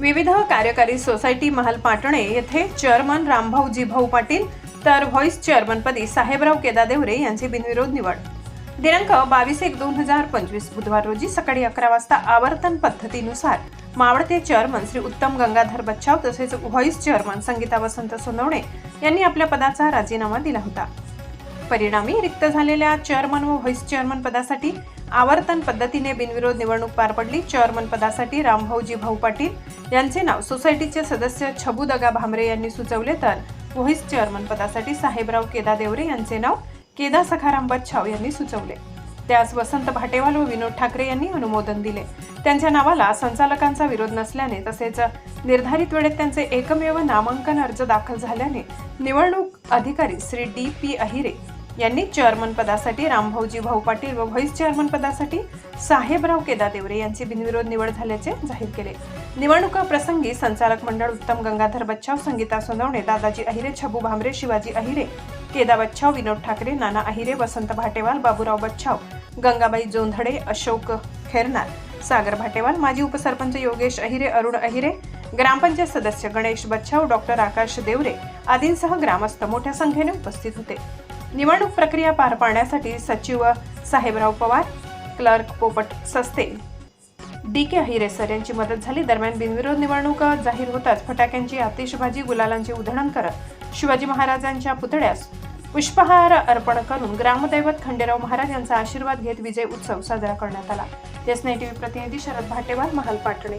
विविध कार्यकारी सोसायटी महाल पाटणे येथे चेअरमन रामभाऊ जीभाऊ पाटील तर व्हॉइस चेअरमनपदी साहेबराव केदादेवरे यांची बिनविरोध निवड. दिनांक बावीस एक दोन हजार पंचवीस बुधवार रोजी सकाळी अकरा वाजता आवर्तन पद्धतीनुसार मावळते चेअरमन श्री उत्तम गंगाधर बच्चाव तसेच व्हॉइस चेअरमन संगीता वसंत सोनवणे यांनी आपल्या पदाचा राजीनामा दिला होता. परिणामी रिक्त झालेल्या चेअरमन व व्हॉइस चेअरमन पदासाठी आवर्तन पद्धतीने बिनविरोध निवडणूक पार पडली. चेअरमन पदासाठी रामभाऊजी भाऊ पाटील यांचे नाव. सोसायटीचे सदस्य छबू दगा भामरे यांनी सुचवले तर व्हाईस चेअरमन पदासाठी साहेबराव केदा देवरे यांचे नाव केदा सखाराम बच्छाव यांनी सुचवले. त्यास वसंत भाटेवाल व विनोद ठाकरे यांनी अनुमोदन दिले. त्यांच्या नावाला संचालकांचा विरोध नसल्याने तसेच निर्धारित वेळेत त्यांचे एकमेव नामांकन अर्ज दाखल झाल्याने निवडणूक अधिकारी श्री डी पी अहिरे यांनी चेअरमन पदासाठी रामभाऊजी भाऊ पाटील व व्हाईस चेअरमन पदासाठी साहेबराव केदादेवरे यांची बिनविरोध निवड झाल्याचे जाहीर केले. निवडणुका प्रसंगी संचालक मंडळ उत्तम गंगाधर बच्चाव संगीता सोनवणे दादाजी अहिरे छबू भांबरे शिवाजी अहिरे केदा बच्छाव विनोद ठाकरे नाना अहिरे वसंत भाटेवाल बाबूराव बच्छाव गंगाबाई जोंधडे अशोक खेरनार सागर भाटेवाल माजी उपसरपंच योगेश अहिरे अरुण अहिरे ग्रामपंचायत सदस्य गणेश बच्छाव डॉक्टर आकाश देवरे आदींसह ग्रामस्थ मोठ्या संख्येने उपस्थित होते. निवडणूक प्रक्रिया पार पाडण्यासाठी सचिव साहेबराव पवार क्लर्क पोपट सस्ते. डी के अहिरे सर यांची मदत झाली. दरम्यान बिनविरोध निवडणूक जाहीर होताच फटाक्यांची आतिषबाजी गुलालांचे उधळण करत शिवाजी महाराजांच्या पुतळ्यास पुष्पहार अर्पण करून ग्रामदैवत खंडेराव महाराज यांचा आशीर्वाद घेत विजय उत्सव साजरा करण्यात आला. एस टीव्ही प्रतिनिधी शरद भाटेवार महाल पाटणे.